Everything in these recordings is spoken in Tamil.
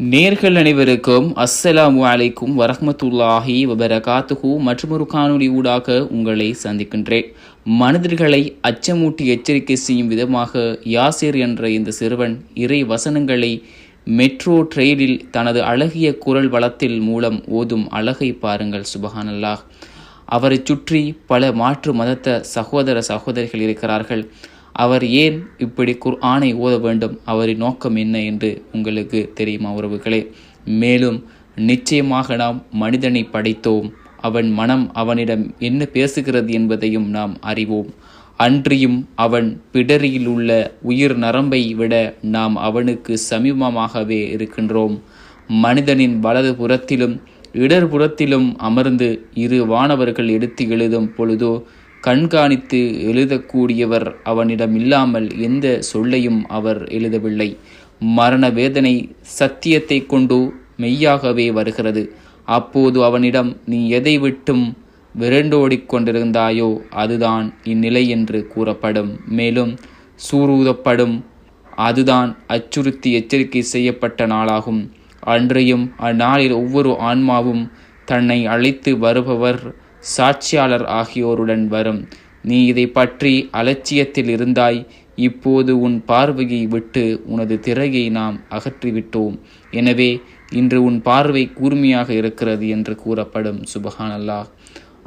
நேர்கள் அனைவருக்கும் அஸ்ஸலாமு அலைக்கும் வரஹமத்துல்லாஹி வபரகாத்துஹு மற்றொரு காணொலி ஊடாக உங்களை சந்திக்கின்றேன். மனிதர்களை அச்சமூட்டி எச்சரிக்கை செய்யும் விதமாக யாசிர் என்ற இந்த சிறுவன் இறை வசனங்களை மெட்ரோ ட்ரெயினில் தனது அழகிய குரல் வளத்தில் மூலம் ஓதும் அழகை பாருங்கள் சுபஹானல்லாஹ். அவரை சுற்றி பல மாற்று மதத்த சகோதர சகோதரிகள் இருக்கிறார்கள். அவர் ஏன் இப்படி குர்ஆனை ஓத வேண்டும்? அவரின் நோக்கம் என்ன என்று உங்களுக்கு தெரியுமா உறவுகளே? மேலும் நிச்சயமாக நாம் மனிதனை படைத்தோம். அவன் மனம் அவனிடம் என்ன பேசுகிறது என்பதையும் நாம் அறிவோம். அன்றியும் அவன் பிடரியில் உள்ள உயிர் நரம்பை விட நாம் அவனுக்கு சமீபமாகவே இருக்கின்றோம். மனிதனின் வலது புறத்திலும் இடர்புறத்திலும் அமர்ந்து இரு வானவர்கள் எடுத்து எழுதும் பொழுதோ கண்காணித்து எழுதக்கூடியவர் அவனிடம் இல்லாமல் எந்த சொல்லையும் அவர் எழுதவில்லை. மரண வேதனை சத்தியத்தை கொண்டு மெய்யாகவே வருகிறது. அப்போது அவனிடம் நீ எதை விட்டும் விரண்டோடிக் கொண்டிருந்தாயோ அதுதான் இந்நிலை என்று கூறப்படும். மேலும் சூரூதப்படும் அதுதான் அச்சுறுத்தி எச்சரிக்கை செய்யப்பட்ட நாளாகும். அன்றையும் அந்நாளில் ஒவ்வொரு ஆன்மாவும் தன்னை அழைத்து வருபவர் சாட்சியாளர் ஆகியோருடன் வரும். நீ இதை பற்றி அலட்சியத்தில் இருந்தாய். இப்போது உன் பார்வையை விட்டு உனது திரையை நாம் அகற்றிவிட்டோம். எனவே இன்று உன் பார்வை கூர்மையாக இருக்கிறது என்று கூறப்படும். சுபஹான் அல்லாஹ்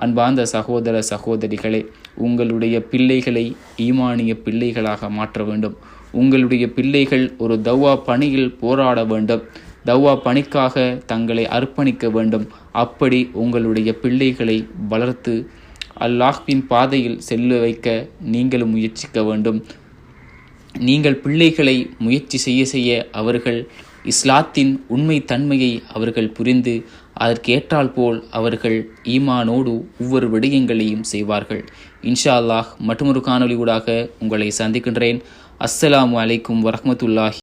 அன்பார்ந்த சகோதர சகோதரிகளே உங்களுடைய பிள்ளைகளை ஈமானிய பிள்ளைகளாக மாற்ற வேண்டும். உங்களுடைய பிள்ளைகள் ஒரு தவ்வா பணியில் போராட வேண்டும். தவ்வா பணிக்காக தங்களை அர்ப்பணிக்க வேண்டும். அப்படி உங்களுடைய பிள்ளைகளை வளர்த்து அல்லாஹ்வின் பாதையில் செல்ல வைக்க நீங்களும் முயற்சிக்க வேண்டும். நீங்கள் பிள்ளைகளை முயற்சி செய்ய செய்ய அவர்கள் இஸ்லாத்தின் உண்மை தன்மையை அவர்கள் புரிந்து அதற்கேற்றால் போல் அவர்கள் ஈமானோடு ஒவ்வொரு விடயங்களையும் செய்வார்கள். இன்ஷா அல்லாஹ் மற்றொரு காணொலியூடாக உங்களை சந்திக்கின்றேன். அஸ்ஸலாமு அலைக்கும் வரமத்துல்லாஹி